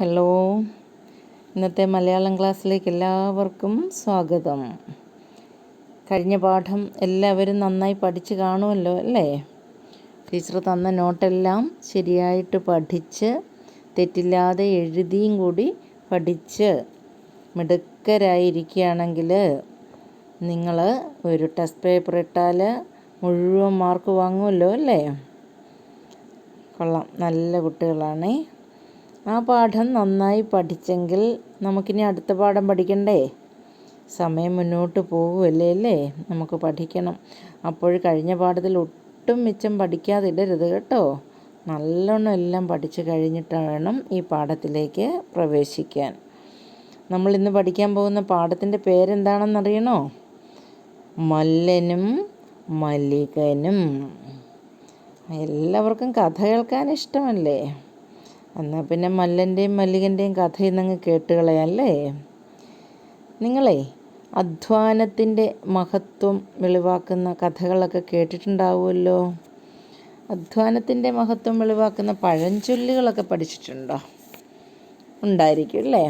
Hello. ഇന്നത്തെ മലയാളം ക്ലാസ്സിലേക്ക് എല്ലാവർക്കും സ്വാഗതം. കഴിഞ്ഞ പാഠം എല്ലാവരും നന്നായി പഠിച്ച് കാണുമല്ലോ അല്ലേ? ടീച്ചർ തന്ന നോട്ടെല്ലാം ശരിയായിട്ട് പഠിച്ച് തെറ്റില്ലാതെ എഴുതിയും കൂടി പഠിച്ച് മിടുക്കരായിരിക്കുകയാണെങ്കിൽ നിങ്ങൾ ഒരു ടെസ്റ്റ് പേപ്പർ ഇട്ടാൽ മുഴുവൻ മാർക്ക് വാങ്ങുമല്ലോ അല്ലേ? കൊള്ളാം. നല്ല കുട്ടികളാണേ. ആ പാഠം നന്നായി പഠിച്ചെങ്കിൽ നമുക്കിനി അടുത്ത പാഠം പഠിക്കണ്ടേ? സമയം മുന്നോട്ട് പോകുമല്ലേ അല്ലേ? നമുക്ക് പഠിക്കണം. അപ്പോൾ കഴിഞ്ഞ പാഠത്തിൽ ഒട്ടും മിച്ചം പഠിക്കാതിടരുത് കേട്ടോ. നല്ലോണം എല്ലാം പഠിച്ചു കഴിഞ്ഞിട്ട് വേണം ഈ പാഠത്തിലേക്ക് പ്രവേശിക്കാൻ. നമ്മൾ ഇന്ന് പഠിക്കാൻ പോകുന്ന പാഠത്തിന്റെ പേരെന്താണെന്നറിയണോ? മല്ലനും മല്ലികനും. എല്ലാവർക്കും കഥ കേൾക്കാൻ ഇഷ്ടമല്ലേ? എന്നാൽ പിന്നെ മല്ലന്റെയും മല്ലികന്റെയും കഥ ഇന്നങ്ങ് കേട്ടുകളയല്ലേ? നിങ്ങളെ അധ്വാനത്തിന്റെ മഹത്വം വെളിവാക്കുന്ന കഥകളൊക്കെ കേട്ടിട്ടുണ്ടാവുമല്ലോ? അധ്വാനത്തിന്റെ മഹത്വം വെളിവാക്കുന്ന പഴഞ്ചൊല്ലുകളൊക്കെ പഠിച്ചിട്ടുണ്ടോ? ഉണ്ടായിരിക്കും അല്ലേ?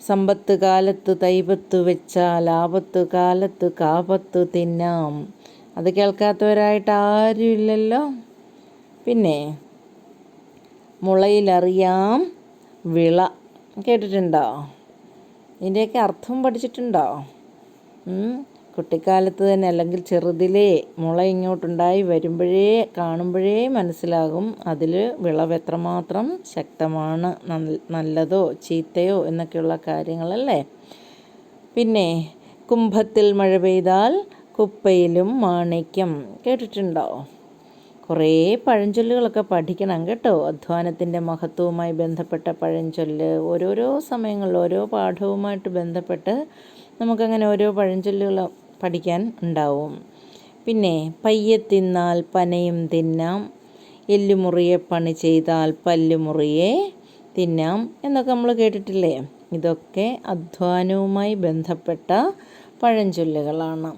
സമ്പത്ത് കാലത്ത് തൈപത്ത് വെച്ചാൽ ആപത്ത് കാലത്ത് കാപത്ത് തിന്നാം. അത് കേൾക്കാത്തവരായിട്ട് ആരും ഇല്ലല്ലോ പിന്നെ മുളയിലറിയാം വിള. കേട്ടിട്ടുണ്ടോ? ഇതിന്റെയൊക്കെ അർത്ഥം പഠിച്ചിട്ടുണ്ടോ? കുട്ടിക്കാലത്ത് തന്നെ അല്ലെങ്കിൽ ചെറുതിലേ മുള ഇങ്ങോട്ടുണ്ടായി വരുമ്പോഴേ കാണുമ്പോഴേ മനസ്സിലാകും അതിൽ വിളവ് എത്രമാത്രം ശക്തമാണ് നല്ലതോ ചീത്തയോ എന്നൊക്കെയുള്ള കാര്യങ്ങളല്ലേ? പിന്നെ കുംഭത്തിൽ മഴ പെയ്താൽ കുപ്പയിലും മാണിക്യം. കേട്ടിട്ടുണ്ടോ? കുറേ പഴഞ്ചൊല്ലുകളൊക്കെ പഠിക്കണം കേട്ടോ. അധ്വാനത്തിന്റെ മഹത്വവുമായി ബന്ധപ്പെട്ട പഴഞ്ചൊല്ല് ഓരോരോ സമയങ്ങളിൽ ഓരോ പാഠവുമായിട്ട് ബന്ധപ്പെട്ട് നമുക്കങ്ങനെ ഓരോ പഴഞ്ചൊല്ലുകൾ പഠിക്കാൻ ഉണ്ടാവും. പിന്നെ പയ്യെ തിന്നാൽ പനയും തിന്നാം എല്ലുമുറിയെ പണി ചെയ്താൽ പല്ലുമുറിയെ തിന്നാം എന്നൊക്കെ നമ്മൾ കേട്ടിട്ടില്ലേ? ഇതൊക്കെ അധ്വാനവുമായി ബന്ധപ്പെട്ട പഴഞ്ചൊല്ലുകളാണ്.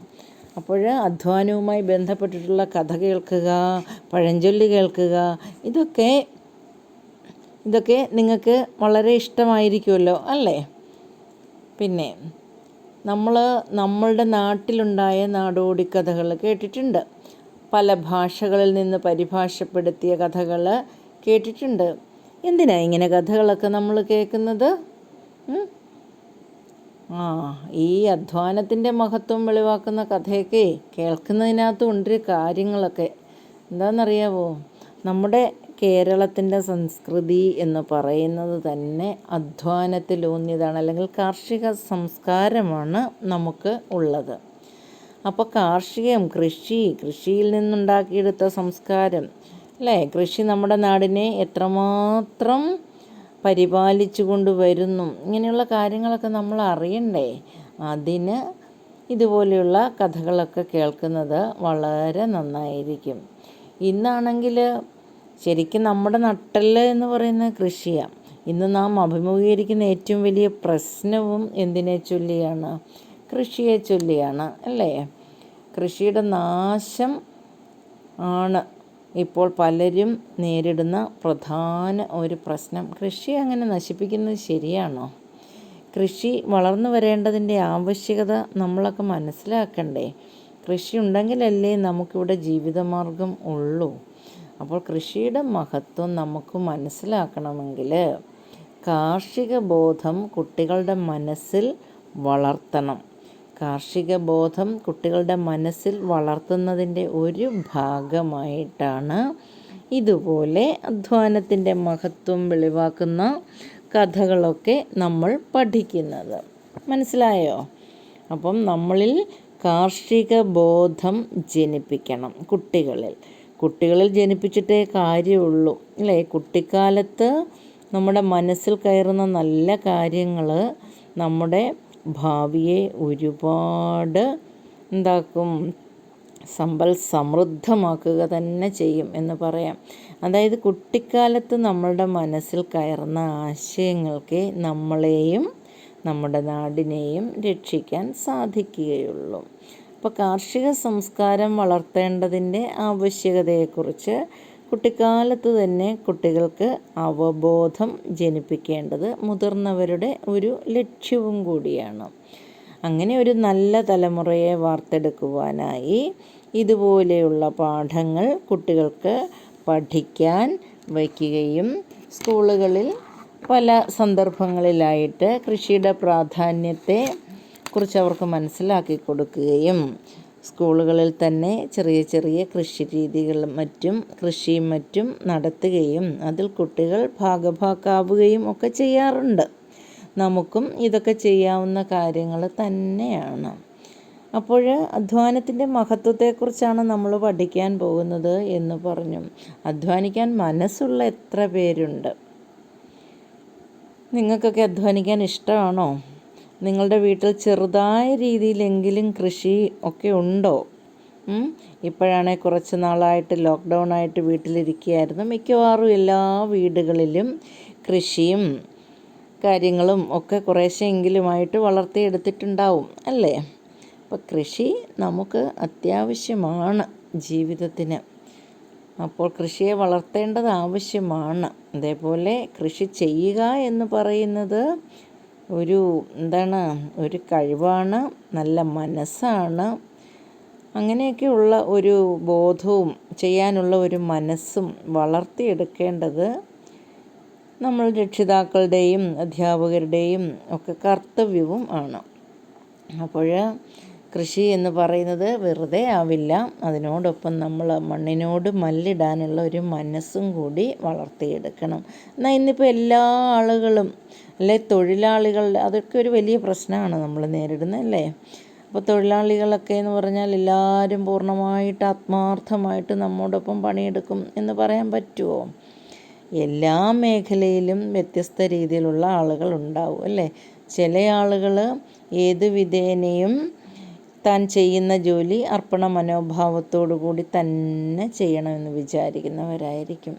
അപ്പോൾ അധ്വാനവുമായി ബന്ധപ്പെട്ടിട്ടുള്ള കഥ കേൾക്കുക പഴഞ്ചൊല്ല് കേൾക്കുക ഇതൊക്കെ ഇതൊക്കെ നിങ്ങൾക്ക് വളരെ ഇഷ്ടമായിരിക്കുമല്ലോ അല്ലേ? പിന്നെ നമ്മൾ നമ്മളുടെ നാട്ടിലുണ്ടായ നാടോടി കഥകൾ കേട്ടിട്ടുണ്ട്. പല ഭാഷകളിൽ നിന്ന് പരിഭാഷപ്പെടുത്തിയ കഥകൾ കേട്ടിട്ടുണ്ട്. എന്തിനാ ഇങ്ങനെ കഥകളൊക്കെ നമ്മൾ കേൾക്കുന്നത്? ആ ഈ അധ്വാനത്തിന്റെ മഹത്വം വെളിവാക്കുന്ന കഥയൊക്കെ കേൾക്കുന്നതിനകത്ത് ഉണ്ട് കാര്യങ്ങളൊക്കെ. എന്താണെന്നറിയാവോ? നമ്മുടെ കേരളത്തിന്റെ സംസ്കൃതി എന്ന് പറയുന്നത് തന്നെ അധ്വാനത്തിലൂന്നിയതാണ് അല്ലെങ്കിൽ കാർഷിക സംസ്കാരമാണ് നമുക്ക് ഉള്ളത്. അപ്പോൾ കാർഷികം കൃഷി കൃഷിയിൽ നിന്നുണ്ടാക്കിയെടുത്ത സംസ്കാരം അല്ലേ? കൃഷി നമ്മുടെ നാടിനെ എത്രമാത്രം പരിപാലിച്ചു കൊണ്ടുവരുന്നു ഇങ്ങനെയുള്ള കാര്യങ്ങളൊക്കെ നമ്മൾ അറിയണ്ടേ? അതിന് ഇതുപോലെയുള്ള കഥകളൊക്കെ കേൾക്കുന്നത് വളരെ നന്നായിരിക്കും. ഇന്നാണെങ്കിൽ ശരിക്കും നമ്മുടെ നട്ടൽ എന്ന് പറയുന്ന കൃഷിയാണ് ഇന്ന് നാം അഭിമുഖീകരിക്കുന്ന ഏറ്റവും വലിയ പ്രശ്നവും എന്തിനെ ചൊല്ലിയാണ്? കൃഷിയെ ചൊല്ലിയാണ് അല്ലേ? കൃഷിയുടെ നാശം ആണ്. ഇപ്പോൾ പലരും നേരിടുന്ന പ്രധാന ഒരു പ്രശ്നം കൃഷി അങ്ങനെ നശിപ്പിക്കുന്നത് ശരിയാണോ? കൃഷി വളർന്നു വരേണ്ടതിന്റെ ആവശ്യകത നമ്മളൊക്കെ മനസ്സിലാക്കണ്ടേ? കൃഷി ഉണ്ടെങ്കിലല്ലേ നമുക്കിവിടെ ജീവിതമാർഗം ഉള്ളൂ. അപ്പോൾ കൃഷിയുടെ മഹത്വം നമുക്ക് മനസ്സിലാക്കണമെങ്കിൽ കാർഷിക ബോധം കുട്ടികളുടെ മനസ്സിൽ വളർത്തണം. കാർഷിക ബോധം കുട്ടികളുടെ മനസ്സിൽ വളർത്തുന്നതിന്റെ ഒരു ഭാഗമായിട്ടാണ് ഇതുപോലെ അധ്വാനത്തിന്റെ മഹത്വം വെളിവാക്കുന്ന കഥകളൊക്കെ നമ്മൾ പഠിക്കുന്നത്. മനസ്സിലായോ? അപ്പം നമ്മളിൽ കാർഷിക ബോധം ജനിപ്പിക്കണം കുട്ടികളിൽ. കുട്ടികളിൽ ജനിപ്പിച്ചിട്ടേ കാര്യമുള്ളൂ അല്ലേ? കുട്ടിക്കാലത്ത് നമ്മുടെ മനസ്സിൽ കയറുന്ന നല്ല കാര്യങ്ങൾ നമ്മുടെ ഭാവിയെ ഒരുപാട് എന്താക്കും സമ്പൽ സമൃദ്ധമാക്കുക തന്നെ ചെയ്യും എന്ന് പറയാം. അതായത് കുട്ടിക്കാലത്ത് നമ്മളുടെ മനസ്സിൽ കയറുന്ന ആശയങ്ങൾക്ക് നമ്മളെയും നമ്മുടെ നാടിനെയും രക്ഷിക്കാൻ സാധിക്കുകയുള്ളൂ. അപ്പോൾ കാർഷിക സംസ്കാരം വളർത്തേണ്ടതിന്റെ ആവശ്യകതയെക്കുറിച്ച് കുട്ടിക്കാലത്ത് തന്നെ കുട്ടികൾക്ക് അവബോധം ജനിപ്പിക്കേണ്ടത് മുതിർന്നവരുടെ ഒരു ലക്ഷ്യവും കൂടിയാണ്. അങ്ങനെ ഒരു നല്ല തലമുറയെ വാർത്തെടുക്കുവാനായി ഇതുപോലെയുള്ള പാഠങ്ങൾ കുട്ടികൾക്ക് പഠിക്കാൻ വയ്ക്കുകയും സ്കൂളുകളിൽ പല സന്ദർഭങ്ങളിലായിട്ട് കൃഷിയുടെ പ്രാധാന്യത്തെ കുറിച്ച് അവർക്ക് മനസ്സിലാക്കി കൊടുക്കുകയും സ്കൂളുകളിൽ തന്നെ ചെറിയ ചെറിയ കൃഷി രീതികളും മറ്റും കൃഷിയും മറ്റും നടത്തുകയും അതിൽ കുട്ടികൾ ഭാഗഭാക്കാവുകയും ഒക്കെ ചെയ്യാറുണ്ട്. നമുക്കും ഇതൊക്കെ ചെയ്യാവുന്ന കാര്യങ്ങൾ തന്നെയാണ്. അപ്പോൾ അധ്വാനത്തിന്റെ മഹത്വത്തെക്കുറിച്ചാണ് നമ്മൾ പഠിക്കാൻ പോകുന്നത് എന്ന് പറഞ്ഞു. അധ്വാനിക്കാൻ മനസ്സുള്ള എത്ര പേരുണ്ട്? നിങ്ങൾക്കൊക്കെ അധ്വാനിക്കാൻ ഇഷ്ടമാണോ? നിങ്ങളുടെ വീട്ടിൽ ചെറുതായ രീതിയിലെങ്കിലും കൃഷി ഒക്കെ ഉണ്ടോ? ഇപ്പോഴാണെങ്കിൽ കുറച്ച് നാളായിട്ട് ലോക്ക്ഡൗൺ ആയിട്ട് വീട്ടിലിരിക്കുകയായിരുന്നു. മിക്കവാറും എല്ലാ വീടുകളിലും കൃഷിയും കാര്യങ്ങളും ഒക്കെ കുറേശ്ശെങ്കിലുമായിട്ട് വളർത്തിയെടുത്തിട്ടുണ്ടാവും അല്ലേ? അപ്പോൾ കൃഷി നമുക്ക് അത്യാവശ്യമാണ് ജീവിതത്തിന്. അപ്പോൾ കൃഷിയെ വളർത്തേണ്ടത് ആവശ്യമാണ്. അതേപോലെ കൃഷി ചെയ്യുക എന്ന് പറയുന്നത് ഒരു എന്താണ് ഒരു കഴിവാണ് നല്ല മനസ്സാണ്. അങ്ങനെയൊക്കെയുള്ള ഒരു ബോധവും ചെയ്യാനുള്ള ഒരു മനസ്സും വളർത്തിയെടുക്കേണ്ടത് നമ്മൾ രക്ഷിതാക്കളുടെയും അധ്യാപകരുടെയും ഒക്കെ കർത്തവ്യവും ആണ്. അപ്പോൾ കൃഷി എന്ന് പറയുന്നത് വെറുതെ ആവില്ല. അതിനോടൊപ്പം നമ്മൾ മണ്ണിനോട് മല്ലിടാനുള്ള ഒരു മനസ്സും കൂടി വളർത്തിയെടുക്കണം. എന്നാൽ ഇന്നിപ്പോൾ എല്ലാ ആളുകളും അല്ലെ തൊഴിലാളികളുടെ അതൊക്കെ ഒരു വലിയ പ്രശ്നമാണ് നമ്മൾ നേരിടുന്നത് അല്ലേ? അപ്പോൾ തൊഴിലാളികളൊക്കെ എന്ന് പറഞ്ഞാൽ എല്ലാവരും പൂർണമായിട്ട് ആത്മാർത്ഥമായിട്ട് നമ്മോടൊപ്പം പണിയെടുക്കും എന്ന് പറയാൻ പറ്റുമോ? എല്ലാ മേഖലയിലും വ്യത്യസ്ത രീതിയിലുള്ള ആളുകൾ ഉണ്ടാവും അല്ലേ? ചില ആളുകൾ ഏത് വിധേനയും താൻ ചെയ്യുന്ന ജോലി അർപ്പണ മനോഭാവത്തോടു കൂടി തന്നെ ചെയ്യണമെന്ന് വിചാരിക്കുന്നവരായിരിക്കും.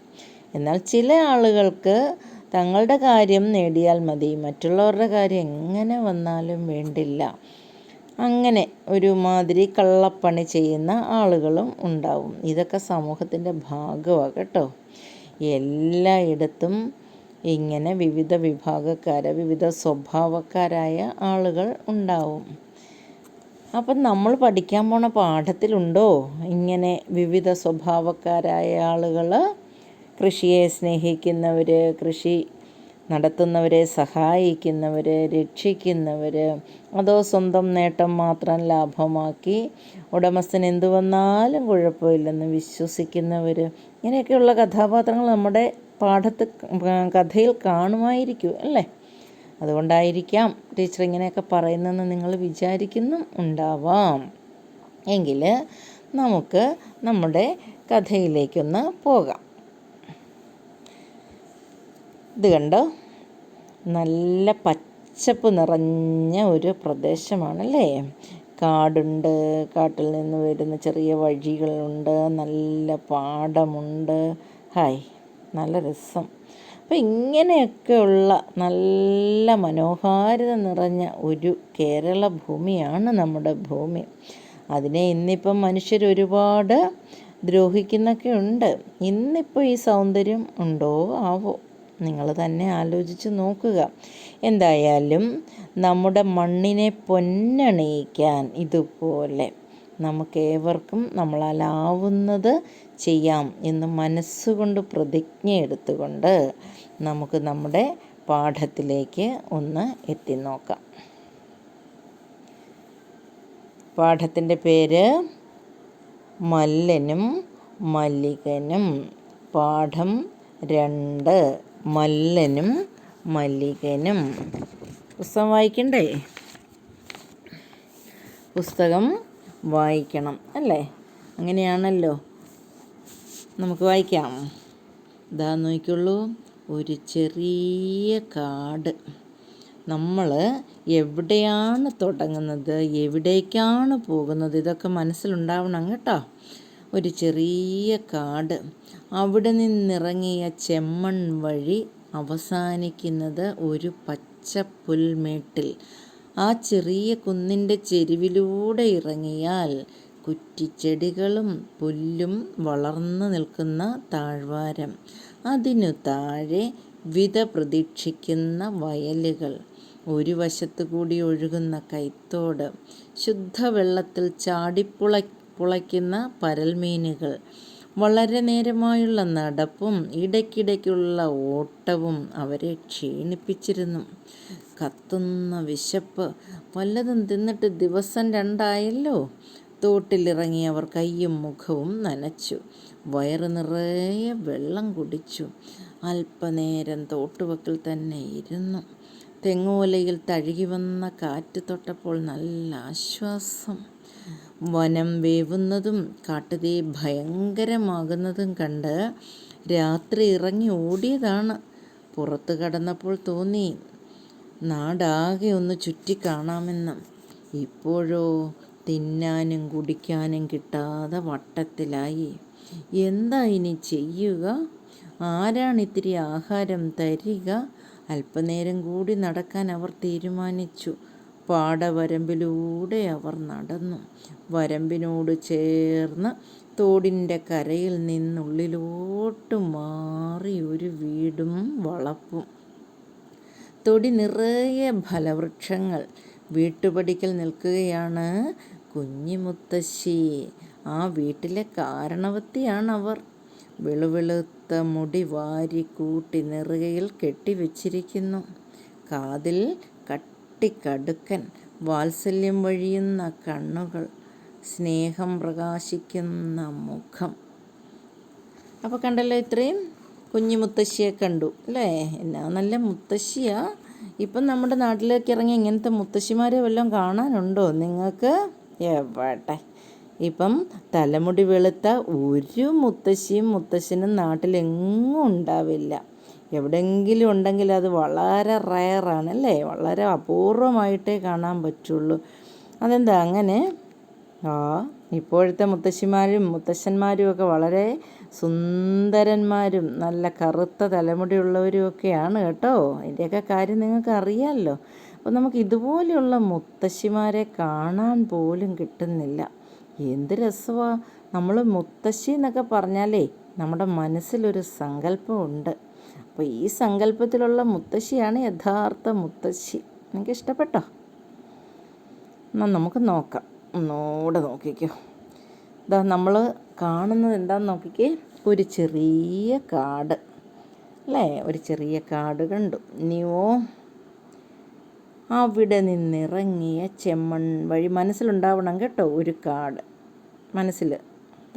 എന്നാൽ ചില ആളുകൾക്ക് തങ്ങളുടെ കാര്യം നേടിയാൽ മതി. മറ്റുള്ളവരുടെ കാര്യം എങ്ങനെ വന്നാലും വേണ്ടില്ല. അങ്ങനെ ഒരുമാതിരി കള്ളപ്പണി ചെയ്യുന്ന ആളുകളും ഉണ്ടാവും. ഇതൊക്കെ സമൂഹത്തിന്റെ ഭാഗമാണ് കേട്ടോ. എല്ലായിടത്തും ഇങ്ങനെ വിവിധ വിഭാഗക്കാരെ വിവിധ സ്വഭാവക്കാരായ ആളുകൾ ഉണ്ടാവും. അപ്പം നമ്മൾ പഠിക്കാൻ പോണ പാഠത്തിലുണ്ടോ? ഇങ്ങനെ വിവിധ സ്വഭാവക്കാരായ ആളുകൾ കൃഷിയെ സ്നേഹിക്കുന്നവർ കൃഷി നടത്തുന്നവരെ സഹായിക്കുന്നവർ രക്ഷിക്കുന്നവർ അതോ സ്വന്തം നേട്ടം മാത്രം ലാഭമാക്കി ഉടമസ്ഥൻ എന്തു വന്നാലും കുഴപ്പമില്ലെന്ന് വിശ്വസിക്കുന്നവർ ഇങ്ങനെയൊക്കെയുള്ള കഥാപാത്രങ്ങൾ നമ്മുടെ പാഠത്ത് കഥയിൽ കാണുമായിരിക്കും അല്ലേ? അതുകൊണ്ടായിരിക്കാം ടീച്ചർ ഇങ്ങനെയൊക്കെ പറയുന്നതെന്ന് നിങ്ങൾ വിചാരിക്കുന്നു ഉണ്ടാവാം. എങ്കിൽ നമുക്ക് നമ്മുടെ കഥയിലേക്കൊന്ന് പോകാം. ഇത് കണ്ടോ? നല്ല പച്ചപ്പ് നിറഞ്ഞ ഒരു പ്രദേശമാണല്ലേ? കാടുണ്ട് കാട്ടിൽ നിന്ന് വരുന്ന ചെറിയ വഴികളുണ്ട് നല്ല പാടമുണ്ട്. ഹായ് നല്ല രസം. അപ്പോൾ ഇങ്ങനെയൊക്കെയുള്ള നല്ല മനോഹാരിത നിറഞ്ഞ ഒരു കേരള ഭൂമിയാണ് നമ്മുടെ ഭൂമി. അതിനെ ഇന്നിപ്പം മനുഷ്യർ ഒരുപാട് ദ്രോഹിക്കുന്നൊക്കെ ഉണ്ട്. ഇന്നിപ്പോൾ ഈ സൗന്ദര്യം ഉണ്ടോ? ആവോ? നിങ്ങൾ തന്നെ ആലോചിച്ച് നോക്കുക. എന്തായാലും നമ്മുടെ മണ്ണിനെ പൊന്നണിയിക്കാൻ ഇതുപോലെ നമുക്കേവർക്കും നമ്മളാലാവുന്നത് ചെയ്യാം എന്ന് മനസ്സുകൊണ്ട് പ്രതിജ്ഞ എടുത്തുകൊണ്ട് നമുക്ക് നമ്മുടെ പാഠത്തിലേക്ക് ഒന്ന് എത്തി നോക്കാം പാഠത്തിന്റെ പേര് മല്ലനും മല്ലികനും. പാഠം രണ്ട്. മല്ലനും മല്ലികനും. പുസ്തകം വായിക്കണ്ടേ? പുസ്തകം വായിക്കണം അല്ലേ? അങ്ങനെയാണല്ലോ. നമുക്ക് വായിക്കാം. ഇതാ നോക്കിയുള്ളൂ ഒരു ചെറിയ കാട്. നമ്മൾ എവിടെയാണ് തുടങ്ങുന്നത്? എവിടേക്കാണ് പോകുന്നത്? ഇതൊക്കെ മനസ്സിലുണ്ടാവണം കേട്ടോ. ഒരു ചെറിയ കാട്. അവിടെ നിന്നിറങ്ങിയ ചെമ്മൺ വഴി അവസാനിക്കുന്നത് ഒരു പച്ച പുൽമേട്ടിൽ. ആ ചെറിയ കുന്നിന്റെ ചെരുവിലൂടെ ഇറങ്ങിയാൽ കുറ്റിച്ചെടികളും പുല്ലും വളർന്നു നിൽക്കുന്ന താഴ്വാരം. അതിനു താഴെ വിത പ്രതീക്ഷിക്കുന്ന വയലുകൾ. ഒരു വശത്തു കൂടി ഒഴുകുന്ന കൈത്തോട്. ശുദ്ധവെള്ളത്തിൽ ചാടിപ്പുള പുളയ്ക്കുന്ന പരൽമീനുകൾ. വളരെ നേരമായുള്ള നടപ്പും ഇടയ്ക്കിടയ്ക്കുള്ള ഓട്ടവും അവരെ ക്ഷീണിപ്പിച്ചിരുന്നു. കത്തുന്ന വിശപ്പ് വല്ലതും തിന്നിട്ട് ദിവസം രണ്ടായല്ലോ. തോട്ടിലിറങ്ങി അവർ കയ്യും മുഖവും നനച്ചു. വയറ് നിറയെ വെള്ളം കുടിച്ചു. അല്പനേരം തോട്ടുവക്കിൽ തന്നെ ഇരുന്നു. തെങ്ങോലയിൽ തഴുകി വന്ന കാറ്റ് തൊട്ടപ്പോൾ നല്ല ആശ്വാസം. വനം വേവുന്നതും കാട്ടുതീ ഭയങ്കരമാകുന്നതും കണ്ട് രാത്രി ഇറങ്ങി ഓടിയതാണ്. പുറത്തു കടന്നപ്പോൾ തോന്നി നാടാകെ ഒന്ന് ചുറ്റിക്കാണാമെന്ന്. ഇപ്പോഴോ തിന്നാനും കുടിക്കാനും കിട്ടാതെ വട്ടത്തിലായി. എന്താ ഇനി ചെയ്യുക? ആരാണ് ഇത്തിരി ആഹാരം തരിക? അല്പനേരം കൂടി നടക്കാൻ അവർ തീരുമാനിച്ചു. പാടവരമ്പിലൂടെ അവർ നടന്നു. വരമ്പിനോട് ചേർന്ന് തോടിന്റെ കരയിൽ നിന്നുള്ളിലോട്ട് മാറി ഒരു വീടും വളപ്പും. തൊടി നിറയെ ഫലവൃക്ഷങ്ങൾ. വീട്ടുപടിക്കൽ നിൽക്കുകയാണ് കുഞ്ഞിമുത്തശ്ശി. ആ വീട്ടിലെ കാരണവത്തിയാണവർ വെളുവെളുത്ത മുടി വാരി കൂട്ടി നെറുകയിൽ കെട്ടിവെച്ചിരിക്കുന്നു. കാതിൽ കട്ടിക്കടുക്കൻ വാത്സല്യം വഴിയുന്ന കണ്ണുകൾ സ്നേഹം പ്രകാശിക്കുന്ന മുഖം. അപ്പോൾ കണ്ടല്ലോ ഇത്രയും? കുഞ്ഞു മുത്തശ്ശിയെ കണ്ടു അല്ലേ? എന്നാ നല്ല മുത്തശ്ശിയാ. ഇപ്പം നമ്മുടെ നാട്ടിലേക്ക് ഇറങ്ങി ഇങ്ങനത്തെ മുത്തശ്ശിമാരെ വല്ലതും കാണാനുണ്ടോ നിങ്ങൾക്ക്? എവട്ടെ ഇപ്പം തലമുടി വെളുത്ത ഒരു മുത്തശ്ശിയും മുത്തശ്ശനും നാട്ടിലെങ്ങും ഉണ്ടാവില്ല. എവിടെയെങ്കിലും ഉണ്ടെങ്കിൽ അത് വളരെ റയറാണ് അല്ലേ? വളരെ അപൂർവമായിട്ടേ കാണാൻ പറ്റുള്ളൂ. അതെന്താ അങ്ങനെ? ആ ഇപ്പോഴത്തെ മുത്തശ്ശിമാരും മുത്തശ്ശന്മാരും ഒക്കെ വളരെ സുന്ദരന്മാരും നല്ല കറുത്ത തലമുടിയുള്ളവരും ഒക്കെയാണ് കേട്ടോ. അതിന്റെയൊക്കെ കാര്യം നിങ്ങൾക്ക് അറിയാമല്ലോ അപ്പോൾ നമുക്ക് ഇതുപോലെയുള്ള മുത്തശ്ശിമാരെ കാണാൻ പോലും കിട്ടുന്നില്ല. എന്ത് രസമാണ് നമ്മൾ മുത്തശ്ശി എന്നൊക്കെ പറഞ്ഞാലേ നമ്മുടെ മനസ്സിലൊരു സങ്കല്പമുണ്ട്. അപ്പോൾ ഈ സങ്കല്പത്തിലുള്ള മുത്തശ്ശിയാണ് യഥാർത്ഥ മുത്തശ്ശി. നിങ്ങൾക്ക് ഇഷ്ടപ്പെട്ടോ? എന്നാൽ നമുക്ക് നോക്കാം. ഒന്നുകൂടെ നോക്കിക്കോ. ഇതാ നമ്മൾ കാണുന്നത് എന്താണെന്ന് നോക്കിക്കേ? ഒരു ചെറിയ കാട്. അല്ലേ? ഒരു ചെറിയ കാട് കണ്ടു. ഇനിയോ? അവിടെ നിന്നിറങ്ങിയ ചെമ്മൺ വഴി മനസ്സിലുണ്ടാവണം കേട്ടോ ഒരു കാട്. മനസ്സിൽ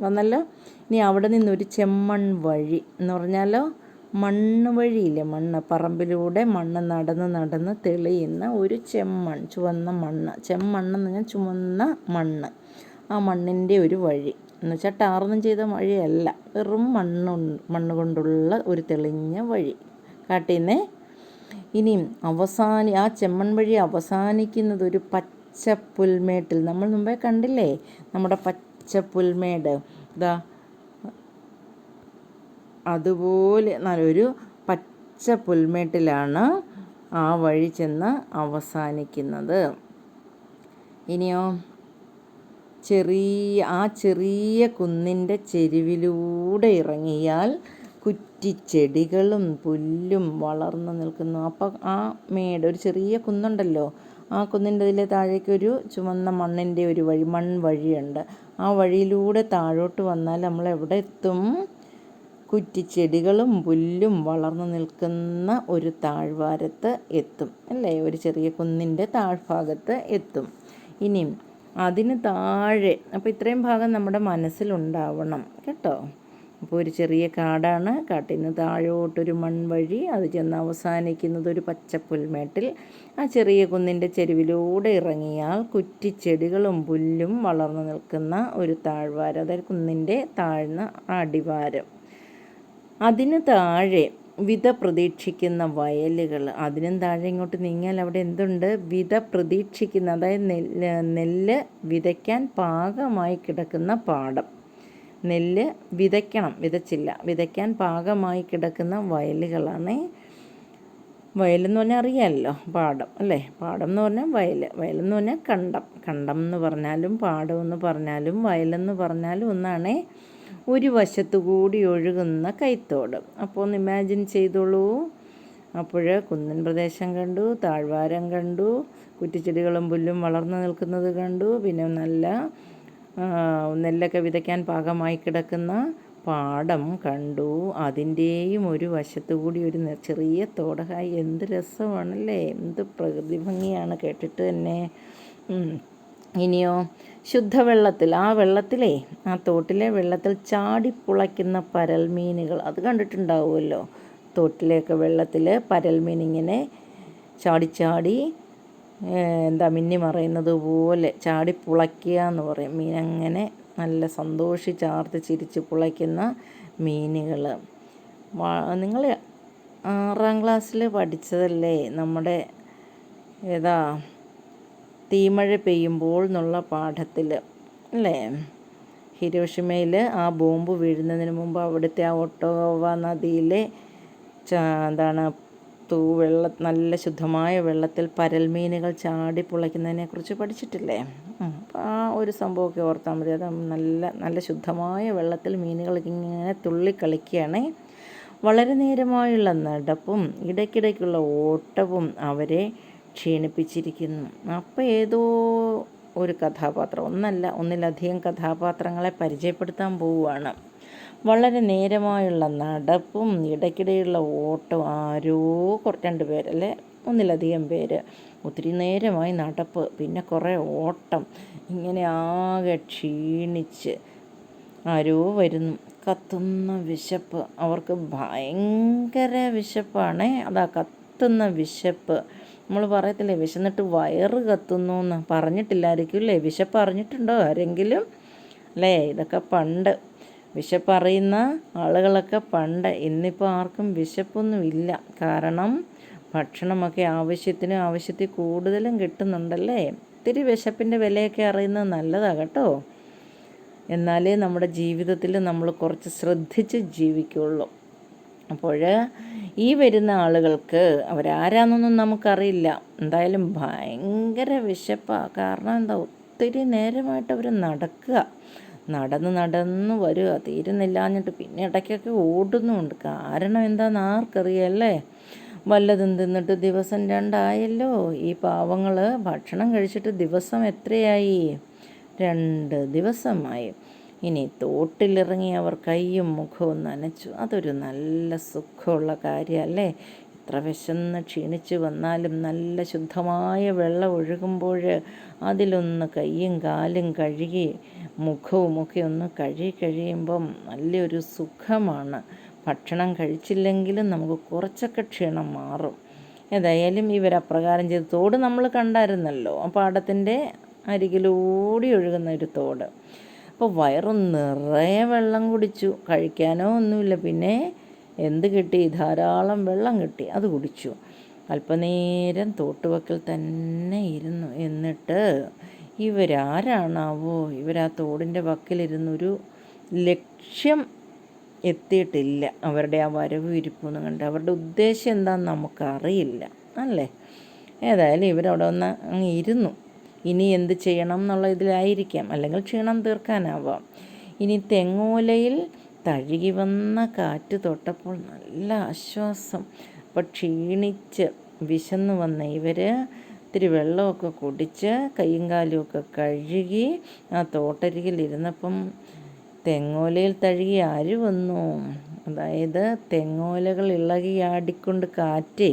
വന്നല്ലോ? ഇനി അവിടെ നിന്നൊരു ചെമ്മൺ വഴി എന്ന് പറഞ്ഞാലോ? മണ്ണ് വഴിയില്ലേ മണ്ണ് പറമ്പിലൂടെ മണ്ണ് നടന്ന് നടന്ന് തെളിയുന്ന ഒരു ചെമ്മൺ ചുവന്ന മണ്ണ്. ചെമ്മണ്ണ് എന്ന് പറഞ്ഞാൽ ചുവന്ന മണ്ണ്. ആ മണ്ണിന്റെ ഒരു വഴി. എന്ന് വെച്ചാൽ ടാർന്നും ചെയ്ത വഴിയല്ല. വെറും മണ്ണ് മണ്ണ് കൊണ്ടുള്ള ഒരു തെളിഞ്ഞ വഴി. കാട്ടിന്നേ ഇനിയും അവസാനി ആ ചെമ്മൺ വഴി അവസാനിക്കുന്നത് ഒരു പച്ച പുൽമേട്ടിൽ നമ്മൾ മുമ്പേ കണ്ടില്ലേ? നമ്മുടെ പച്ച പുൽമേട് ഇതാ അതുപോലെ നല്ലൊരു പച്ച പുൽമേട്ടിലാണ് ആ വഴി ചെന്ന് അവസാനിക്കുന്നത്. ഇനിയോ ചെറിയ ആ ചെറിയ കുന്നിന്റെ ചെരുവിലൂടെ ഇറങ്ങിയാൽ കുറ്റിച്ചെടികളും പുല്ലും വളർന്നു നിൽക്കുന്നു. അപ്പം ആ മേട് ഒരു ചെറിയ കുന്നുണ്ടല്ലോ ആ കുന്നിന്റെ ഇതിലെ താഴേക്കൊരു ചുവന്ന മണ്ണിന്റെ ഒരു വഴി മൺ വഴിയുണ്ട്. ആ വഴിയിലൂടെ താഴോട്ട് വന്നാൽ നമ്മൾ എവിടെ എത്തും? കുറ്റിച്ചെടികളും പുല്ലും വളർന്നു നിൽക്കുന്ന ഒരു താഴ്വാരത്ത് എത്തും അല്ലേ? ഒരു ചെറിയ കുന്നിന്റെ താഴ്ഭാഗത്ത് എത്തും. ഇനിയും അതിന് താഴെ അപ്പോൾ ഇത്രയും ഭാഗം നമ്മുടെ മനസ്സിലുണ്ടാവണം കേട്ടോ? അപ്പോൾ ഒരു ചെറിയ കാടാണ് കാട്ടിൽ നിന്ന് താഴോട്ടൊരു മൺവഴി അത് ചെന്ന് അവസാനിക്കുന്നത് ഒരു പച്ചപ്പുൽമേട്ടിൽ. ആ ചെറിയ കുന്നിന്റെ ചെരുവിലൂടെ ഇറങ്ങിയാൽ കുറ്റിച്ചെടികളും പുല്ലും വളർന്നു നിൽക്കുന്ന ഒരു താഴ്വാരം അതായത് കുന്നിന്റെ താഴ്ന്ന അടിവാരം. അതിന് താഴെ വിധ പ്രതീക്ഷിക്കുന്ന വയലുകൾ. അതിനും താഴെ ഇങ്ങോട്ട് നീങ്ങിയാൽ അവിടെ എന്തുണ്ട്? വിധ പ്രതീക്ഷിക്കുന്ന അതായത് നെല്ല് നെല്ല് വിതയ്ക്കാൻ പാകമായി കിടക്കുന്ന പാടം. നെല്ല് വിതയ്ക്കണം വിതച്ചില്ല. വിതയ്ക്കാൻ പാകമായി കിടക്കുന്ന വയലുകളാണ്. വയലെന്ന് പറഞ്ഞാൽ അറിയാമല്ലോ പാടം അല്ലേ? പാടം എന്ന് പറഞ്ഞാൽ വയൽ വയലെന്ന് പറഞ്ഞാൽ കണ്ടം. കണ്ടം എന്ന് പറഞ്ഞാലും പാടം എന്ന് പറഞ്ഞാലും വയലെന്ന് പറഞ്ഞാലും ഒന്നാണേ ഒരു വശത്തു കൂടി ഒഴുകുന്ന കൈത്തോട്. അപ്പോൾ ഒന്ന് ഇമാജിൻ ചെയ്തോളൂ. അപ്പോൾ കുന്നൻ പ്രദേശം കണ്ടു താഴ്വാരം കണ്ടു കുറ്റിച്ചെടികളും പുല്ലും വളർന്നു നിൽക്കുന്നത് കണ്ടു. പിന്നെ നല്ല നെല്ലൊക്കെ വിതയ്ക്കാൻ പാകമായി കിടക്കുന്ന പാടം കണ്ടു. അതിന്റെയും ഒരു വശത്തു കൂടി ഒരു ചെറിയ തോടകായി എന്ത് രസമാണല്ലേ? എന്ത് പ്രകൃതി ഭംഗിയാണ് കേട്ടിട്ട് തന്നെ. ഇനിയോ ശുദ്ധവെള്ളത്തിൽ ആ വെള്ളത്തിലേ ആ തോട്ടിലെ വെള്ളത്തിൽ ചാടിപ്പുളയ്ക്കുന്ന പരൽമീനുകൾ അത് കണ്ടിട്ടുണ്ടാവുമല്ലോ. തോട്ടിലേക്ക് വെള്ളത്തിൽ പരൽമീൻ ഇങ്ങനെ ചാടി എന്താ മിന്നി മറയുന്നത് പോലെ ചാടി പുളയ്ക്കുക എന്ന് പറയും. മീൻ അങ്ങനെ നല്ല സന്തോഷിച്ചാർത്ത് ചിരിച്ച് പുളയ്ക്കുന്ന മീനുകൾ നിങ്ങൾ ആറാം ക്ലാസ്സിൽ പഠിച്ചതല്ലേ? നമ്മുടെ ഏതാ തീമഴ പെയ്യുമ്പോൾ എന്നുള്ള പാഠത്തിൽ അല്ലേ? ഹിരോഷിമയിൽ ആ ബോംബ് വീഴുന്നതിന് മുമ്പ് അവിടുത്തെ ആ ഒട്ടോവ നദിയിലെ എന്താണ് തൂ വെള്ള നല്ല ശുദ്ധമായ വെള്ളത്തിൽ പരൽമീനുകൾ ചാടി കുറിച്ച് പഠിച്ചിട്ടില്ലേ? അപ്പോൾ ആ ഒരു സംഭവമൊക്കെ ഓർത്താൽ മതി. അത് നല്ല നല്ല ശുദ്ധമായ വെള്ളത്തിൽ മീനുകൾ ഇങ്ങനെ തുള്ളിക്കളിക്കുകയാണ്. വളരെ നേരമായുള്ള നടപ്പും ഇടയ്ക്കിടയ്ക്കുള്ള ഓട്ടവും അവരെ ക്ഷീണിപ്പിച്ചിരിക്കുന്നു. അപ്പോൾ ഏതോ ഒരു കഥാപാത്രം ഒന്നല്ല ഒന്നിലധികം കഥാപാത്രങ്ങളെ പരിചയപ്പെടുത്താൻ പോവുകയാണ്. വളരെ നേരമായുള്ള നടപ്പും ഇടയ്ക്കിടെയുള്ള ഓട്ടവും ആരോ രണ്ട് പേരല്ലേ ഒന്നിലധികം പേര് ഒത്തിരി നേരമായി നടപ്പ് പിന്നെ കുറേ ഓട്ടം ഇങ്ങനെ ആകെ ക്ഷീണിച്ച് ആരോ വരുന്നു. കത്തുന്ന വിശപ്പ് അവർക്ക് ഭയങ്കര വിശപ്പാണ്. അതാ കത്തുന്ന വിശപ്പ്. നമ്മൾ പറയത്തില്ലേ വിശന്നിട്ട് വയറ് കത്തുന്നു എന്ന് പറഞ്ഞിട്ടില്ലായിരിക്കും അല്ലേ വിശപ്പ് അറിഞ്ഞിട്ടുണ്ടോ ആരെങ്കിലും? അല്ലേ? ഇതൊക്കെ പണ്ട്. വിശപ്പറിയുന്ന ആളുകളൊക്കെ പണ്ട്. ഇന്നിപ്പോൾ ആർക്കും വിശപ്പൊന്നും ഇല്ല കാരണം ഭക്ഷണമൊക്കെ ആവശ്യത്തിന് ആവശ്യത്തിൽ കൂടുതലും കിട്ടുന്നുണ്ടല്ലേ? ഒത്തിരി വിശപ്പിന്റെ വിലയൊക്കെ അറിയുന്നത് നല്ലതാണ് കേട്ടോ. എന്നാലേ നമ്മുടെ ജീവിതത്തിൽ നമ്മൾ കുറച്ച് ശ്രദ്ധിച്ച് ജീവിക്കുള്ളൂ. അപ്പോൾ ഈ വരുന്ന ആളുകൾക്ക് അവരാരാന്നൊന്നും നമുക്കറിയില്ല. എന്തായാലും ഭയങ്കര വിശപ്പാണ് കാരണം എന്താ ഒത്തിരി നേരമായിട്ട് അവർ നടക്കുക. നടന്ന് നടന്ന് വരിക. തീരുന്നില്ലാഞ്ഞിട്ട് പിന്നെ ഇടയ്ക്കൊക്കെ ഓടുന്നുമുണ്ട് കാരണം എന്താണെന്ന് ആർക്കറിയല്ലേ? വല്ലതും തിന്നിട്ട് ദിവസം രണ്ടായല്ലോ. ഈ പാവങ്ങൾ ഭക്ഷണം കഴിച്ചിട്ട് ദിവസം എത്രയായി? രണ്ട് ദിവസമായി. ഇനി തോട്ടിലിറങ്ങി അവർ കൈയും മുഖവും നനച്ചു. അതൊരു നല്ല സുഖമുള്ള കാര്യമല്ലേ? എത്ര വിശന്ന് ക്ഷീണിച്ച് വന്നാലും നല്ല ശുദ്ധമായ വെള്ളം ഒഴുകുമ്പോൾ അതിലൊന്ന് കൈയും കാലും കഴുകി മുഖവും ഒക്കെ ഒന്ന് കഴുകി കഴിയുമ്പം നല്ലൊരു സുഖമാണ്. ഭക്ഷണം കഴിച്ചില്ലെങ്കിലും നമുക്ക് കുറച്ചൊക്കെ ക്ഷീണം മാറും. ഏതായാലും ഇവരപ്രകാരം ചെയ്ത് തോട് നമ്മൾ കണ്ടായിരുന്നല്ലോ. ആ പാടത്തിന്റെ അരികിലൂടി ഒഴുകുന്ന ഒരു തോട്. അപ്പോൾ വയറ് നിറയെ വെള്ളം കുടിച്ചു. കഴിക്കാനോ ഒന്നുമില്ല. പിന്നെ എന്ത് കിട്ടി? ധാരാളം വെള്ളം കിട്ടി. അത് കുടിച്ചു. അല്പനേരം തോട്ടുവക്കൽ തന്നെ ഇരുന്നു. എന്നിട്ട് ഇവരാരാണാവോ? ഇവരാ തോടിന്റെ വക്കിലിരുന്നൊരു ലക്ഷ്യം എത്തിയിട്ടില്ല. അവരുടെ ആ വരവ് ഇരിപ്പൊന്നും കണ്ട് അവരുടെ ഉദ്ദേശം എന്താണെന്ന് നമുക്കറിയില്ല. അല്ലേ? ഏതായാലും ഇവരവിടെ ഒന്ന് അങ്ങ് ഇരുന്നു. ഇനി എന്ത് ചെയ്യണം എന്നുള്ള ഇതിലായിരിക്കാം. അല്ലെങ്കിൽ ക്ഷീണം തീർക്കാനാവാം. ഇനി തെങ്ങോലയിൽ തഴുകി വന്ന കാറ്റ് തൊട്ടപ്പോൾ നല്ല ആശ്വാസം. അപ്പോൾ ക്ഷീണിച്ച് വിശന്ന് വന്ന ഇവർ ഇത്തിരി വെള്ളമൊക്കെ കുടിച്ച് കൈയും കാലുമൊക്കെ കഴുകി ആ തോട്ടരികിൽ ഇരുന്നപ്പം തെങ്ങോലയിൽ തഴുകി ആര് വന്നു അതായത് തെങ്ങോലകൾ ഇളകി ആടിക്കൊണ്ട് കാറ്റേ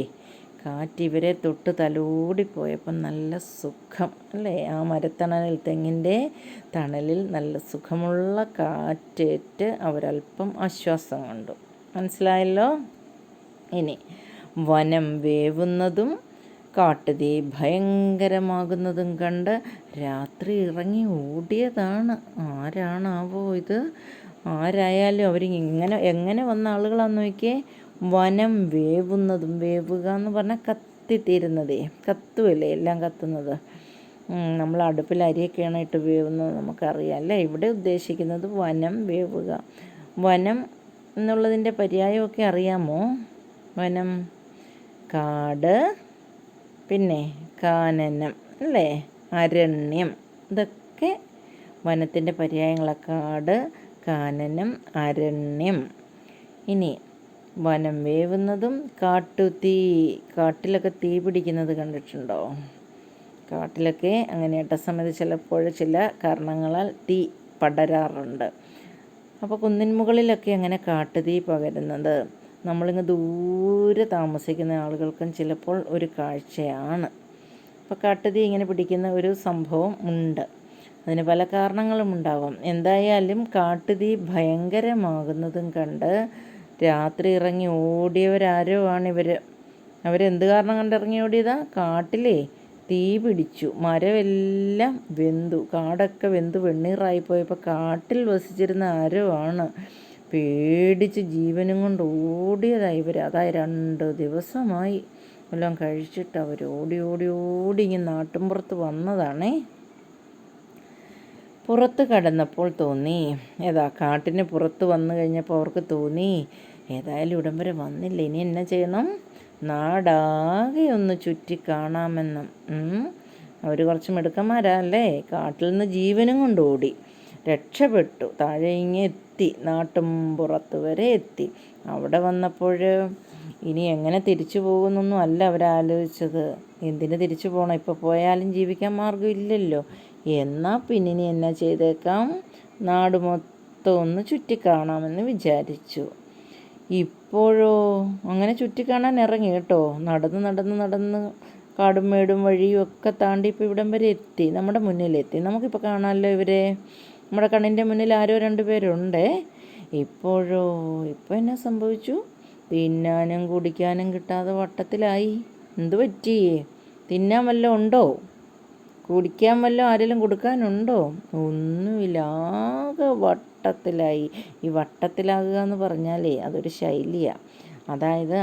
കാറ്റ് ഇവരെ തൊട്ട് തലോടിപ്പോയപ്പം നല്ല സുഖം അല്ലേ? ആ മരത്തണലിൽ തെങ്ങിന്റെ തണലിൽ നല്ല സുഖമുള്ള കാറ്റേറ്റ് അവരല്പം ആശ്വാസം കണ്ടു. മനസ്സിലായല്ലോ? ഇനി വനം വേവുന്നതും കാട്ടുതീ ഭയങ്കരമാകുന്നതും കണ്ട് രാത്രി ഇറങ്ങി ഓടിയതാണ്. ആരാണാവോ ഇത്? ആരായാലും അവരിങ്ങനെ എങ്ങനെ വന്ന ആളുകളാന്ന് നോക്കിയേ. വനം വേവുന്നതും വേവുക എന്ന് പറഞ്ഞാൽ കത്തിത്തീരുന്നതേ. കത്തുമല്ലേ എല്ലാം കത്തുന്നത്. നമ്മൾ അടുപ്പിൽ അരിയൊക്കെയാണ് ഇട്ട് വേവുന്നത് നമുക്കറിയാം അല്ലേ? ഇവിടെ ഉദ്ദേശിക്കുന്നത് വനം വേവുക. വനം എന്നുള്ളതിന്റെ പര്യായമൊക്കെ അറിയാമോ? വനം കാട് പിന്നെ കാനനം അല്ലേ? അരണ്യം ഇതൊക്കെ വനത്തിന്റെ പര്യായങ്ങളാണ് കാട് കാനനം അരണ്യം. ഇനി വനം വേവുന്നതും കാട്ടു തീ കാട്ടിലൊക്കെ തീ പിടിക്കുന്നത് കണ്ടിട്ടുണ്ടോ? കാട്ടിലൊക്കെ അങ്ങനെ സമയത്ത് ചിലപ്പോൾ ചില കാരണങ്ങളാൽ തീ പടരാറുണ്ട്. അപ്പോൾ കുന്നിൻമുകളിലൊക്കെ അങ്ങനെ കാട്ടുതീ പകരുന്നത്? നമ്മളിങ്ങ് ദൂരെ താമസിക്കുന്ന ആളുകൾക്കും ചിലപ്പോൾ ഒരു കാഴ്ചയാണ്. അപ്പോൾ കാട്ടുതീ ഇങ്ങനെ പിടിക്കുന്ന ഒരു സംഭവം ഉണ്ട്. അതിന് പല കാരണങ്ങളും ഉണ്ടാകും എന്തായാലും കാട്ടുതീ ഭയങ്കരമാകുന്നതും കണ്ട് രാത്രി ഇറങ്ങി ഓടിയവരാരോ ആണ് ഇവർ അവരെന്ത് കാരണം കണ്ട് ഇറങ്ങി ഓടിയതാ? കാട്ടിലേ തീ പിടിച്ചു. മരമെല്ലാം വെന്തു. കാടൊക്കെ വെന്തു. വെണ്ണീറായി പോയപ്പോൾ കാട്ടിൽ വസിച്ചിരുന്ന ആരോ ആണ്. പേടിച്ച് ജീവനും കൊണ്ട് ഓടിയതായി ഇവർ അതായത് രണ്ട് ദിവസമായി. എല്ലാം കഴിച്ചിട്ട് അവർ ഓടി ഓടി ഓടി ഇങ്ങനെ നാട്ടിൻപുറത്ത് വന്നതാണേ. പുറത്ത് കടന്നപ്പോൾ തോന്നി. ഏതാ കാട്ടിന് പുറത്ത് വന്നു കഴിഞ്ഞപ്പോൾ അവർക്ക് തോന്നി. ഏതായാലും ഇവിടം വരെ വന്നില്ല. ഇനി എന്നാ ചെയ്യണം? നാടാകെ ഒന്ന് ചുറ്റി കാണാമെന്നും അവർ കുറച്ച് മിടുക്കന്മാരല്ലേ കാട്ടിൽ നിന്ന് ജീവനും കൊണ്ട് ഓടി. രക്ഷപ്പെട്ടു. താഴെ ഇങ്ങ് എത്തി. നാട്ടും പുറത്ത് വരെ എത്തി. അവിടെ വന്നപ്പോൾ ഇനി എങ്ങനെ തിരിച്ചു പോകുന്നൊന്നും അല്ല അവരാലോചിച്ചത് എന്തിനു തിരിച്ചു പോകണം ഇപ്പോൾ പോയാലും ജീവിക്കാൻ മാർഗമില്ലല്ലോ എന്നാൽ പിന്നെ ഇനി എന്നാ ചെയ്തേക്കാം? നാട് മൊത്തം ഒന്ന് ചുറ്റിക്കാണാമെന്ന് വിചാരിച്ചു. ഇപ്പോഴോ? അങ്ങനെ ചുറ്റിക്കാണാൻ ഇറങ്ങി കേട്ടോ. നടന്ന് നടന്ന് നടന്ന് കാടും മേടും വഴിയും ഒക്കെ താണ്ടി ഇപ്പോൾ ഇവിടം വരെ എത്തി. നമ്മുടെ മുന്നിലെത്തി നമുക്കിപ്പോൾ കാണാമല്ലോ ഇവരെ. നമ്മുടെ കണ്ണിന്റെ മുന്നിൽ ആരോ രണ്ട് പേരുണ്ടേ. ഇപ്പോഴോ? ഇപ്പോൾ എന്നാ സംഭവിച്ചു? തിന്നാനും കുടിക്കാനും കിട്ടാതെ വട്ടത്തിലായി. എന്തു പറ്റി? തിന്നാൻ വല്ലതും ഉണ്ടോ? കുടിക്കാൻ വല്ലതും ആരെങ്കിലും കൊടുക്കാനുണ്ടോ? ഒന്നുമില്ല. ആകെ വട്ടത്തിലായി. ഈ വട്ടത്തിലാകുക എന്ന് പറഞ്ഞാലേ അതൊരു ശൈലിയാണ് അതായത്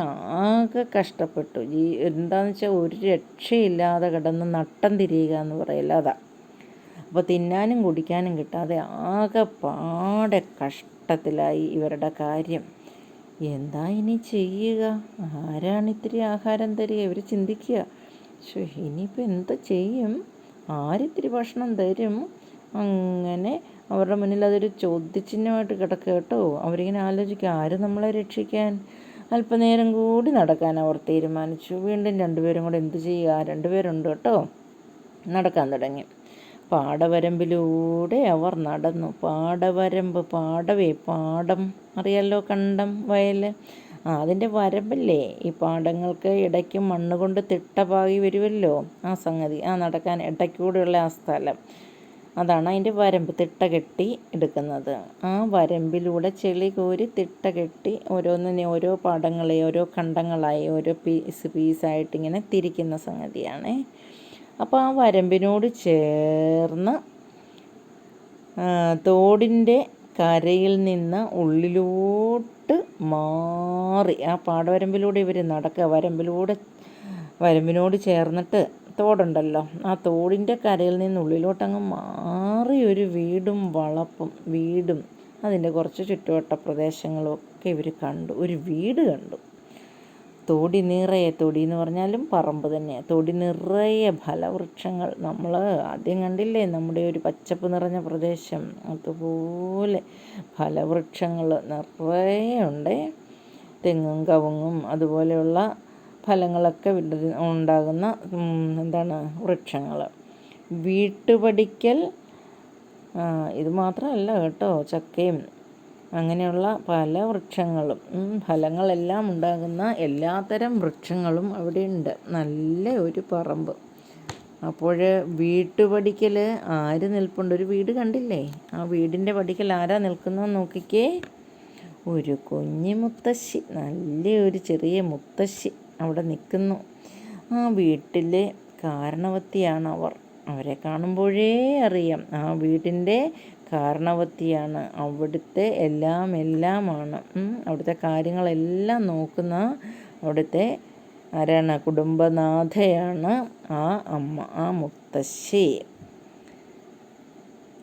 ആകെ കഷ്ടപ്പെട്ടു. ഈ എന്താണെന്ന് വെച്ചാൽ ഒരു രക്ഷയില്ലാതെ കിടന്ന് നട്ടം തിരിയുക എന്ന് പറയില്ല അതാ. അപ്പോൾ തിന്നാനും കുടിക്കാനും കിട്ടാതെ ആകെ പാടെ കഷ്ടത്തിലായി ഇവരുടെ കാര്യം. എന്താ ഇനി ചെയ്യുക? ആരാണ് ഇത്തിരി ആഹാരം തരിക? ഇവർ ചിന്തിക്കുക. പക്ഷേ ഇനിയിപ്പോൾ എന്താ ചെയ്യും? ആരിത്തിരി ഭക്ഷണം തരും? അങ്ങനെ അവരുടെ മുന്നിൽ അതൊരു ചോദ്യചിഹ്നമായിട്ട് കിടക്കുക കേട്ടോ. അവരിങ്ങനെ ആലോചിക്കുക ആര് നമ്മളെ രക്ഷിക്കാൻ? അല്പനേരം കൂടി നടക്കാൻ അവർ തീരുമാനിച്ചു. വീണ്ടും രണ്ടുപേരും കൂടെ എന്ത് ചെയ്യുക? രണ്ടുപേരുണ്ട് കേട്ടോ. നടക്കാൻ തുടങ്ങി. പാടവരമ്പിലൂടെ അവർ നടന്നു. പാടവരമ്പ് പാടവേ പാടം. അറിയാലോ കണ്ടം വയൽ ആ അതിന്റെ വരമ്പല്ലേ? ഈ പാടങ്ങൾക്ക് ഇടയ്ക്ക് മണ്ണ് കൊണ്ട് തിട്ടപാകി വരുമല്ലോ ആ സംഗതി ആ നടക്കാൻ ഇടയ്ക്കൂടെയുള്ള ആ സ്ഥലം. അതാണ് അതിന്റെ വരമ്പ് തിട്ട കെട്ടി എടുക്കുന്നത്. ആ വരമ്പിലൂടെ ചെളി കോരി തിട്ട കെട്ടി ഓരോന്നിനെ ഓരോ പടങ്ങളെ ഓരോ ഖണ്ഡങ്ങളായി ഓരോ പീസ് പീസായിട്ട് ഇങ്ങനെ തിരിക്കുന്ന സംഗതിയാണ്. അപ്പോൾ ആ വരമ്പിനോട് ചേർന്ന് തോടിന്റെ കരയിൽ നിന്ന് ഉള്ളിലോട്ട് മാറി. ആ പാടവരമ്പിലൂടെ ഇവർ നടക്കുക. വരമ്പിലൂടെ വരമ്പിനോട് ചേർന്നിട്ട് തോടുണ്ടല്ലോ. ആ തോടിന്റെ കരയിൽ നിന്ന് ഉള്ളിലോട്ടങ്ങ് മാറി ഒരു വീടും വളപ്പും വീടും അതിന്റെ കുറച്ച് ചുറ്റുവട്ട പ്രദേശങ്ങളും ഒക്കെ ഇവർ കണ്ടു. ഒരു വീട് കണ്ടു. തൊടി നിറയെ തൊടി എന്ന് പറഞ്ഞാലും പറമ്പ് തന്നെയാണ് തൊടി നിറയെ ഫലവൃക്ഷങ്ങൾ. നമ്മൾ ആദ്യം കണ്ടില്ലേ നമ്മുടെ ഒരു പച്ചപ്പ് നിറഞ്ഞ പ്രദേശം? അതുപോലെ ഫലവൃക്ഷങ്ങൾ നിറയെ ഉണ്ട്. തെങ്ങും കവുങ്ങും അതുപോലെയുള്ള ഫലങ്ങളൊക്കെ ഉണ്ടാകുന്ന എന്താണ് വൃക്ഷങ്ങൾ. വീട്ടുപടിക്കൽ ഇത് മാത്രമല്ല കേട്ടോ ചക്കയും അങ്ങനെയുള്ള പല വൃക്ഷങ്ങളും. ഫലങ്ങളെല്ലാം ഉണ്ടാകുന്ന എല്ലാത്തരം വൃക്ഷങ്ങളും അവിടെയുണ്ട് നല്ല ഒരു പറമ്പ്. അപ്പോൾ വീട്ടുപടിക്കൽ ആര് നിൽപ്പുണ്ട്? ഒരു വീട് കണ്ടില്ലേ? ആ വീടിന്റെ പടിക്കൽ ആരാ നിൽക്കുന്ന നോക്കിക്കേ. ഒരു കുഞ്ഞു മുത്തശ്ശി. നല്ല ഒരു ചെറിയ മുത്തശ്ശി. അവിടെ നിൽക്കുന്നു. ആ വീട്ടിലെ കാരണവത്തിയാണ് അവർ. അവരെ കാണുമ്പോഴേ അറിയാം. ആ വീടിന്റെ കാരണവത്തിയാണ്. അവിടുത്തെ എല്ലാം എല്ലാമാണ്. അവിടുത്തെ കാര്യങ്ങളെല്ലാം നോക്കുന്ന അവിടുത്തെ ആരാണ്? കുടുംബനാഥയാണ് ആ അമ്മ ആ മുത്തശ്ശി.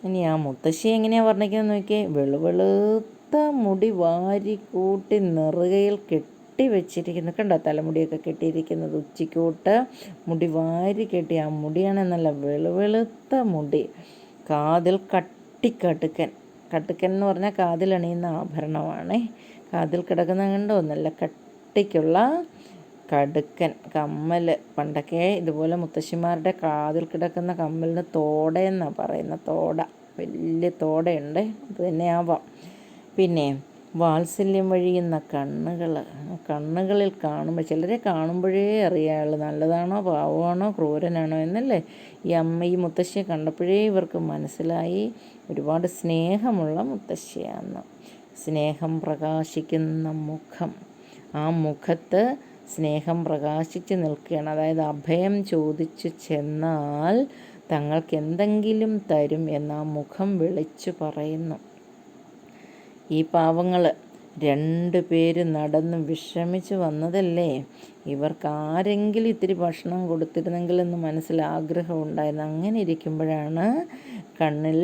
ഇനി ആ മുത്തശ്ശി എങ്ങനെയാണ് വർണിക്കുന്നത് നോക്കിയേ? വെളുവെളുത്ത മുടി വാരി കൂട്ടി നിറുകയിൽ കെട്ടി കെട്ടി വെച്ചിരിക്കുന്നു. കണ്ടോ? തലമുടിയൊക്കെ കെട്ടിയിരിക്കുന്നത് ഉച്ചയ്ക്കോട്ട്. മുടി വാരി കെട്ടി. ആ മുടിയാണ് നല്ല വെളുവെളുത്ത മുടി. കാതിൽ കട്ടിക്കടുക്കൻ കട്ടുക്കൻ എന്ന് പറഞ്ഞാൽ കാതിലണിയുന്ന ആഭരണമാണ്. കാതിൽ കിടക്കുന്ന കണ്ടോ? നല്ല കട്ടിക്കുള്ള കടുക്കൻ. കമ്മൽ. പണ്ടൊക്കെ ഇതുപോലെ മുത്തശ്ശിമാരുടെ കാതിൽ കിടക്കുന്ന കമ്മലിന് തോട എന്നാണ് പറയുന്നത് തോട. വലിയ തോടയുണ്ട്. അത് തന്നെ ആവാം പിന്നെ വാത്സല്യം വഴിയുന്ന കണ്ണുകൾ കണ്ണുകളിൽ കാണുമ്പോൾ ചിലരെ കാണുമ്പോഴേ അറിയാവുള്ളൂ. നല്ലതാണോ പാവമാണോ ക്രൂരനാണോ എന്നല്ലേ? ഈ അമ്മ ഈ മുത്തശ്ശിയെ കണ്ടപ്പോഴേ ഇവർക്ക് മനസ്സിലായി. ഒരുപാട് സ്നേഹമുള്ള മുത്തശ്ശിയാണ്. സ്നേഹം പ്രകാശിക്കുന്ന മുഖം. ആ മുഖത്ത് സ്നേഹം പ്രകാശിച്ച് നിൽക്കുകയാണ്. അതായത് അഭയം ചോദിച്ചു ചെന്നാൽ തങ്ങൾക്ക് എന്തെങ്കിലും തരും എന്ന് ആ മുഖം വിളിച്ചു പറയുന്നു. ഈ പാവങ്ങൾ രണ്ട് പേര് നടന്ന് വിഷമിച്ച് വന്നതല്ലേ? ഇവർക്ക് ആരെങ്കിലും ഇത്തിരി ഭക്ഷണം കൊടുത്തിരുന്നെങ്കിലെന്ന് മനസ്സിൽ ആഗ്രഹം ഉണ്ടായിരുന്നു. അങ്ങനെ ഇരിക്കുമ്പോഴാണ് കണ്ണിൽ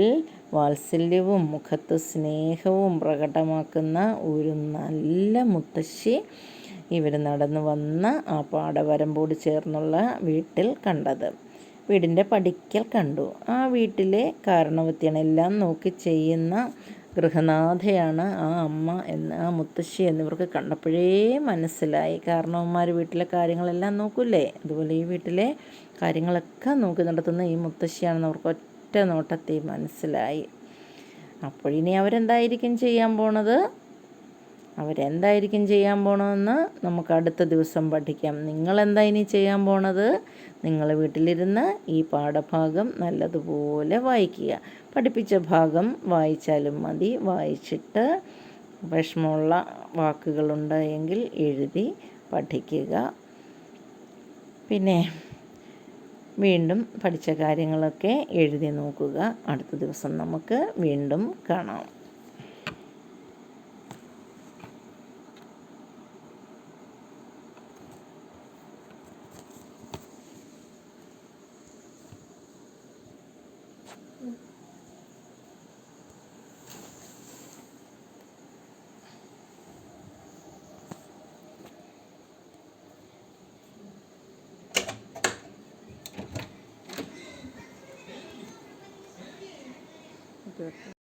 വാത്സല്യവും മുഖത്ത് സ്നേഹവും പ്രകടമാക്കുന്ന ഒരു നല്ല മുത്തശ്ശി ഇവർ നടന്നു വന്ന ആ പാടവരമ്പോട് ചേർന്നുള്ള വീട്ടിൽ കണ്ടത്. വീടിന്റെ പടിക്കൽ കണ്ടു. ആ വീട്ടിലെ കാരണവത്തിയാണ് എല്ലാം നോക്കി ചെയ്യുന്ന ഗൃഹനാഥയാണ് ആ അമ്മ എന്ന് ആ മുത്തശ്ശി എന്നിവർക്ക് കണ്ടപ്പോഴേ മനസ്സിലായി. കാരണവന്മാർ വീട്ടിലെ കാര്യങ്ങളെല്ലാം നോക്കൂലേ അതുപോലെ ഈ വീട്ടിലെ കാര്യങ്ങളൊക്കെ നോക്കി നടത്തുന്ന ഈ മുത്തശ്ശിയാണെന്ന് അവർക്ക് ഒറ്റ നോട്ടത്തിൽ മനസ്സിലായി. അപ്പോഴിനി അവരെന്തായിരിക്കും ചെയ്യാൻ പോണത്? അവരെന്തായിരിക്കും ചെയ്യാൻ പോണതെന്ന് നമുക്ക് അടുത്ത ദിവസം പഠിക്കാം. നിങ്ങളെന്താ ഇനി ചെയ്യാൻ പോണത്? നിങ്ങൾ വീട്ടിലിരുന്ന് ഈ പാഠഭാഗം നല്ലതുപോലെ വായിക്കുക. പഠിപ്പിച്ച ഭാഗം വായിച്ചാലും മതി. വായിച്ചിട്ട് വിഷമമുള്ള വാക്കുകളുണ്ടായെങ്കിൽ എഴുതി പഠിക്കുക. പിന്നെ വീണ്ടും പഠിച്ച കാര്യങ്ങളൊക്കെ എഴുതി നോക്കുക. അടുത്ത ദിവസം നമുക്ക് വീണ്ടും കാണാം.